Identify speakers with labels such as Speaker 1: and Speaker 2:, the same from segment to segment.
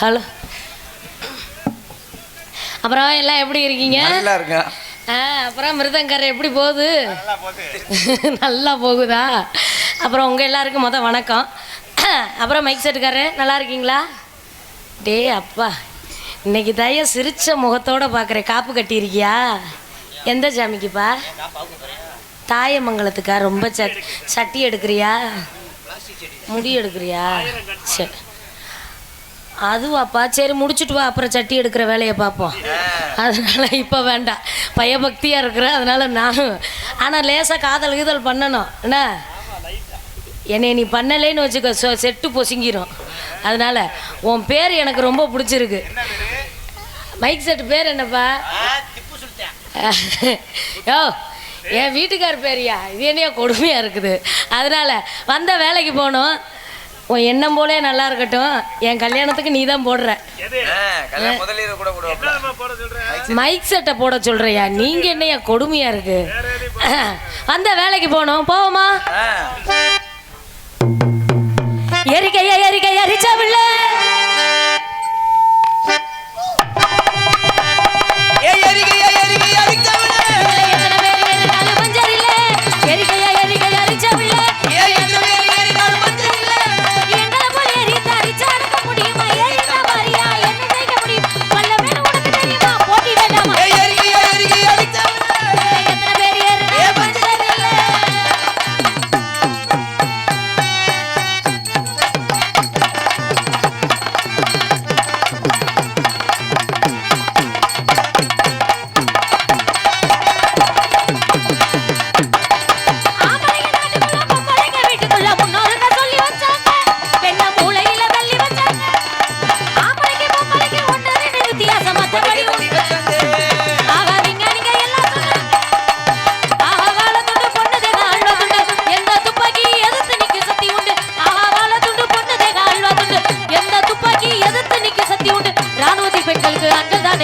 Speaker 1: Hello. அப்புறம் எல்லாம் எப்படி இருக்கீங்க?
Speaker 2: நல்லா இருக்கேன்.
Speaker 1: ஆ அப்புறம் மிருதங்கரை எப்படி போகுது? நல்லா போகுதா. அப்புறம் உங்கள் எல்லாருக்கும் மொதல் வணக்கம். அப்புறம் மைக் செட்டுக்காரரு நல்லா இருக்கீங்களா? டே அப்பா இன்னைக்கு தய சிரிச்ச முகத்தோட பார்க்குறேன் காப்பு கட்டியிருக்கியா? எந்த சாமிக்குப்பா தாயமங்கலத்துக்கா? ரொம்ப சட் சட்டி எடுக்கிறியா? முடி எடுக்கிறியா? சரி அதுவாப்பா. சரி முடிச்சுட்டு வா அப்புறம் சட்டி எடுக்கிற வேலையை பார்ப்போம். அதனால இப்போ வேண்டாம். பயபக்தியாக இருக்கிறேன் அதனால நானும் ஆனால் லேசாக காதல் கீதல் பண்ணணும். என்ன? என்னை நீ பண்ணலேன்னு வச்சுக்கோ சொ செட்டு பொசுங்கிரும். அதனால உன் பேர் எனக்கு ரொம்ப பிடிச்சிருக்கு. மைக் செட்டு பேர் என்னப்பா? யோ என் வீட்டுக்கார் பேரியா இது என்னையா கொடுமையாக இருக்குது. அதனால வந்த வேலைக்கு போகணும். உன் எண்ணம் போலே நல்லா இருக்கட்டும். என் கல்யாணத்துக்கு நீ தான் போடுற மைக் செட்டை போட சொல்றியா? நீங்க என்னையா கொடுமையா இருக்கு? வந்த வேலைக்கு போகணும். போவோமா? எரிக்கையா எரிக்கையா எரிச்சவில்ல.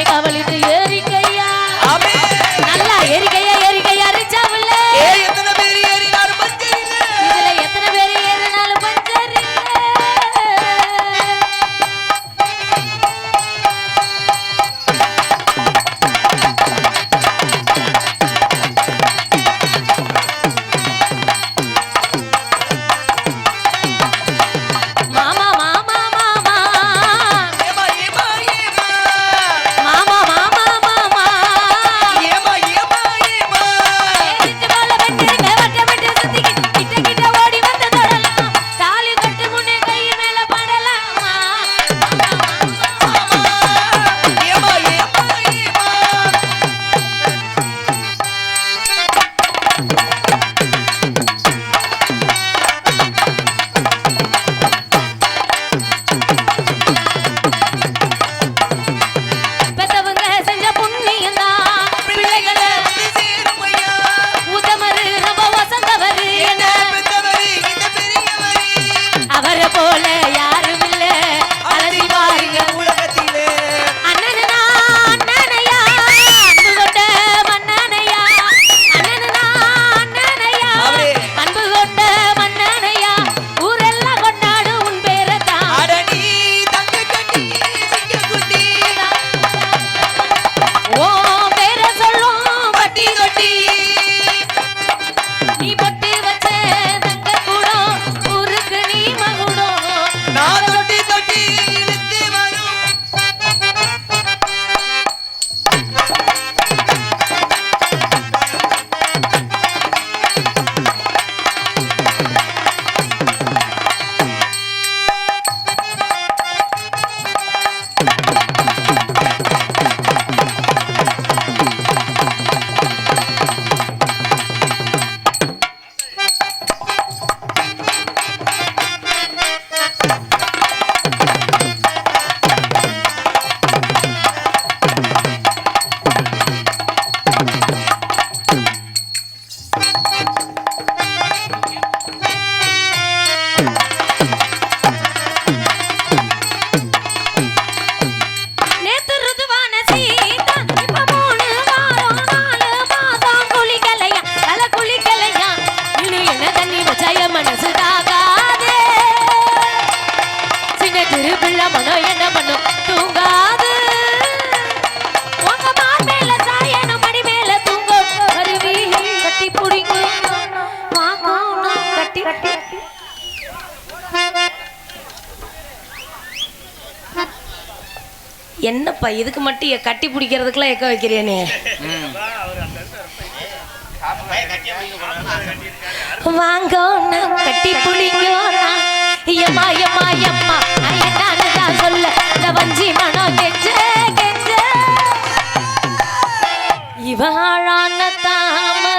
Speaker 1: கவலிது Thank you. என்னப்பா இதுக்கு மட்டும் என் கட்டி பிடிக்கிறதுக்குலாம் எக்க வைக்கிறியா வாங்க கட்டி பிடிக்கோண்ணா எம்மா எம்மா எம்மா. என்னன்னு தான் சொல்ல இந்த வஞ்சி மனம் கெஞ்ச கெஞ்ச. இவாழான தாமர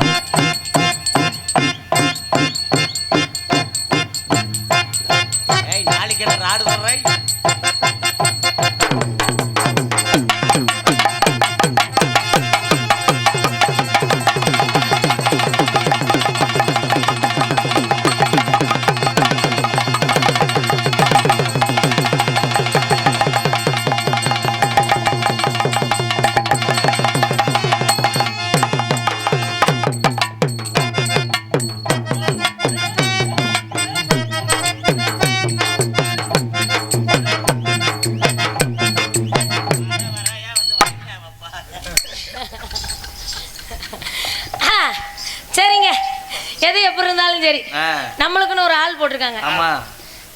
Speaker 1: Thank
Speaker 2: you.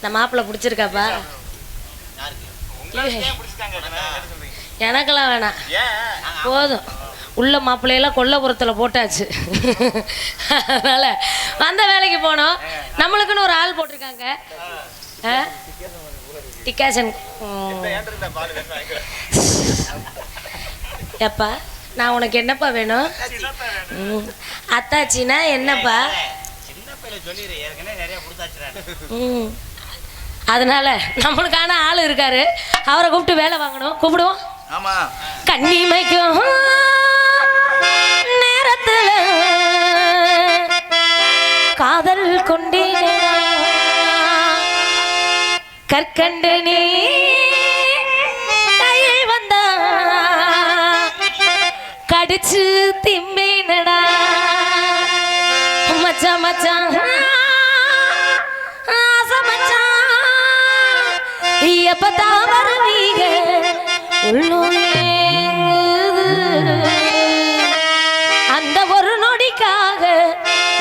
Speaker 1: இந்த மாப்பிள்ளை பிடிச்சிருக்காப்பா? எனக்கெல்லாம் வேணாம். போதும். உள்ள மாப்பிள்ளையெல்லாம் கொல்லப்புறத்தில் போட்டாச்சு. அதனால வந்த வேலைக்கு போனோம். நம்மளுக்குன்னு ஒரு ஆள் போட்டிருக்காங்க. ம். எப்பா நான் உனக்கு என்னப்பா வேணும்? ம். அத்தாச்சினா என்னப்பா? ம். அதனால நம்மளுக்கான ஆள் இருக்காரு. அவரை கூப்பிட்டு வேலை வாங்கணும். கூப்பிடுவோம்.
Speaker 2: ஆமா.
Speaker 1: கண்ணிமைக்கும் நேரத்துல காதல் கொண்டேனடா கற்கண்டு நீ கையில் வந்தா கடிச்சு திம்பேனடா. மச்சான் மச்சான் எப்பதான் வருவீங்க உள்ளூரேங்குது. அந்த ஒரு நொடிக்காக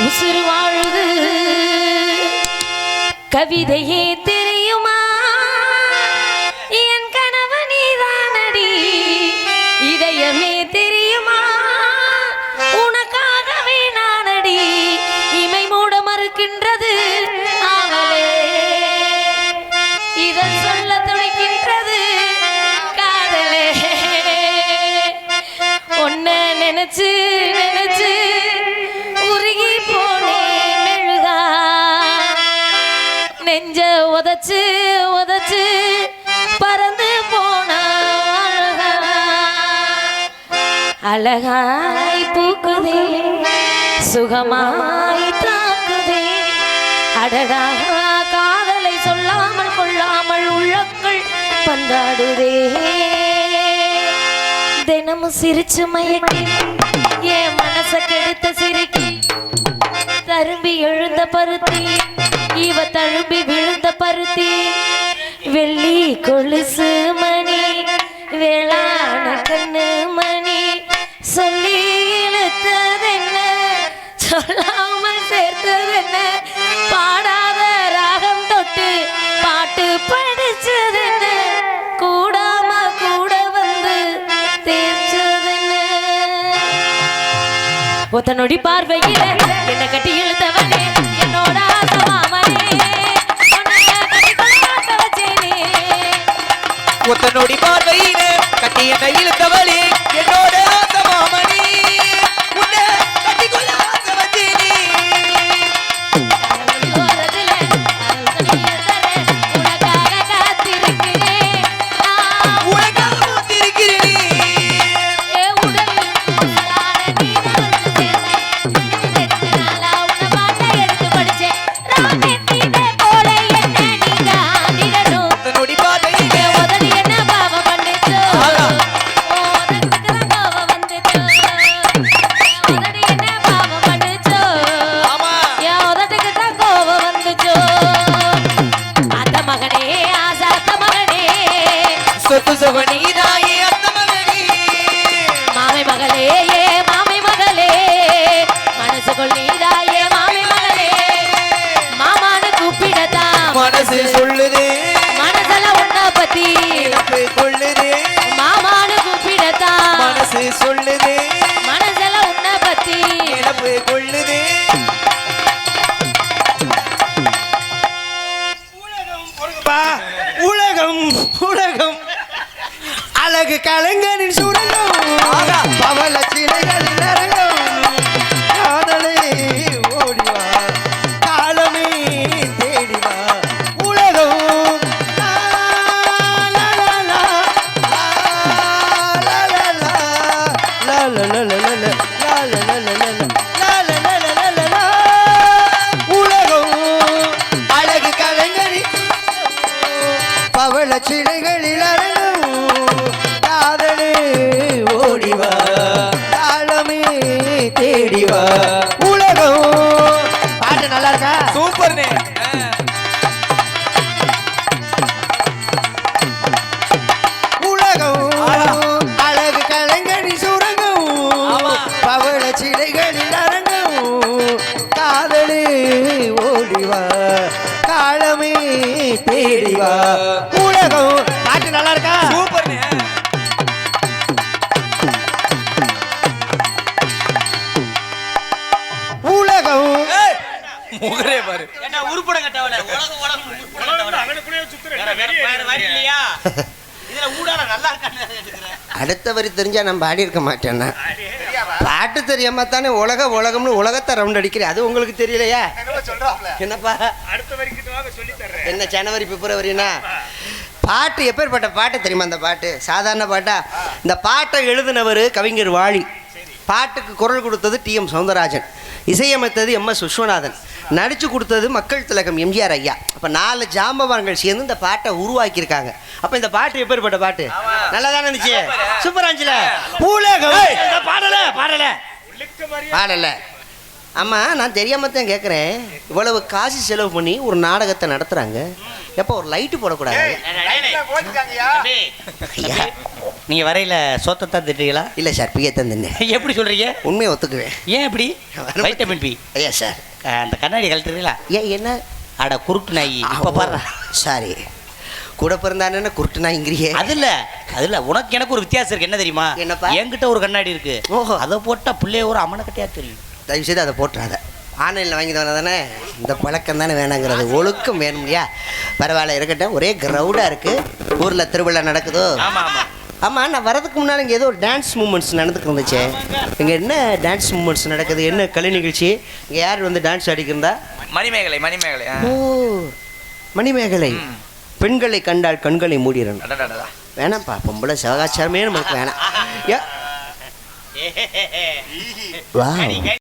Speaker 1: உசுறு வாழுது கவிதையே நினைச்சு நினைச்சு உருகி போனே மெழுகா. நெஞ்ச உதச்சு உதச்சு பறந்து போன அழகாய் பூக்குதே சுகமாய் தாக்குதே. அடடா காதலை சொல்லாமல் கொள்ளாமல் உள்ளங்கள் பந்தாடுதே. தினமும் சிரிச்சு மயக்கி என் மனச கெடுத்த சிரிக்கி தரும்பி எழுந்த பருத்தி இவ தழும்பி விழுந்த பருத்தி வெள்ளி கொலுசு மணி வேளா ஒத்த நொடி பார்வையில என்ன கட்டி இழுத்தவனே என்னோட ஆசமாமனே
Speaker 2: ஒத்த நொடி பார்வையிலே கட்டி என்னை இழுத்தவளே என்னோட மனசு சொல்லுதே.
Speaker 1: மனசெல்லாம் உன்ன பத்தி.
Speaker 2: நினப்பு கொள்ளுதே.
Speaker 1: மாமான்னு கூப்பிடத்தான்
Speaker 2: மனசு சொல்லுதே.
Speaker 1: மனசெல்லாம் உன்ன பத்தி.
Speaker 2: நினப்பு கொள்ளுதே.
Speaker 3: உலகம் உலகம் அழகு கலைஞனின் சுரங்கம். சிலைகளின் அரங்கம் தேடிவா. உலகம். பாட்டு நல்லா இருக்கா?
Speaker 2: சூப்பர்னே முகரே பாரு.
Speaker 4: ஏண்டா உருப்படம் கட்டவல உலகம் உலகம் உருப்படம் கட்டவல வேற வேற வேற வழி இல்லையா? இதுல ஊடால நல்லா இருக்கான்னு கேட்டுக்கிறேன்.
Speaker 3: அடுத்த வரி தெரிஞ்சா நான் பாடி இருக்க மாட்டேன்னா. பாட்டு தெரியாம தானே உலக உலகம்னு உலகத்தை ரவுண்ட் அடிக்கிறேன் அது உங்களுக்கு தெரியலையா? என்னப்பா? என்ன ஜனவரி பிப்ரவரினா பாட்டு எப்பேற்பட்ட பாட்டு தெரியுமா அந்த பாட்டு? சாதாரண பாட்டா? இந்த பாட்டை எழுதினவர் கவிஞர் வாலி. பாட்டுக்கு குரல் கொடுத்தது டி எம் சௌந்தரராஜன் இசையமைத்தது எம் எஸ் விஸ்வநாதன். நடிச்சு கொடுத்தது மக்கள் திலகம் எம்ஜிஆர் ஐயா. அப்போ நாலு ஜாம்பவான்கள் சேர்ந்து இந்த பாட்டை உருவாக்கியிருக்காங்க. அப்போ இந்த பாட்டு எப்பேற்பட்ட பாட்டு? நல்லா தானே இருந்துச்சு? சூப்பரா இருந்துச்சுல? உலகம் பாடல பாடல. பாடல. ஆமா நான் தெரியாம தான் கேட்குறேன் இவ்வளவு காசு செலவு பண்ணி ஒரு நாடகத்தை நடத்துறாங்க. எப்போ ஒரு லைட்டு போடக்கூடாது?
Speaker 4: தம்பி,
Speaker 3: ஐயா.
Speaker 4: நீங்க வரையில சோத்தத்தான் திட்டுறீங்களா
Speaker 3: இல்லை சார் பிஏ தான் தின்னேன்.
Speaker 4: எப்படி சொல்றீங்க?
Speaker 3: உண்மையை ஒத்துக்குவேன்.
Speaker 4: ஏன் இப்படி வைட்டமின் பி
Speaker 3: ஐயா சார்.
Speaker 4: அந்த கண்ணாடி கழட்டுறீங்களா?
Speaker 3: ஏன் என்ன?
Speaker 4: அட குருட்டு நாய். இப்ப பாரு.
Speaker 3: சாரி. கூட பிறந்தானே குருட்டு நாய்ங்கிறியே
Speaker 4: அது இல்ல. அது இல்ல. உனக்கு எனக்கு ஒரு வித்தியாசம் இருக்கு. என்ன தெரியுமா?
Speaker 3: என்னப்பா?
Speaker 4: என்கிட்ட ஒரு கண்ணாடி இருக்கு.
Speaker 3: ஓஹோ.
Speaker 4: அதை போட்டா பிள்ளைய ஒரு அமனக்கட்டையா தெரியும்.
Speaker 3: தயவு செய்து அதை போட்டுறாத. ஆன்லைனில் வந்தா தானே இந்த பழக்கம் தானே வேணாங்கிறது. ஒழுக்கம் வேணும் இல்லையா பரவாயில்ல இருக்கட்டும். ஒரே க்ரௌடாக இருக்குது ஊரில் திருவிழா நடக்குதோ?
Speaker 4: ஆமா ஆமா.
Speaker 3: ஆமாம் நான் வரதுக்கு முன்னால் இங்கே ஏதோ ஒரு டான்ஸ் மூமெண்ட்ஸ் நடந்துக்கு இருந்துச்சு. இங்கே என்ன டான்ஸ் மூமெண்ட்ஸ் நடக்குது? என்ன கலை நிகழ்ச்சி? இங்கே யார் வந்து டான்ஸ் ஆடிக்கிறதா
Speaker 2: மணிமேகலை மணிமேகலை.
Speaker 3: ஓ மணிமேகலை. பெண்களை கண்டால் கண்களை மூடிடணும். வேணாம்ப்பா பொம்பளை சகாச்சாரமே நமக்கு வேணாம். வாவ்.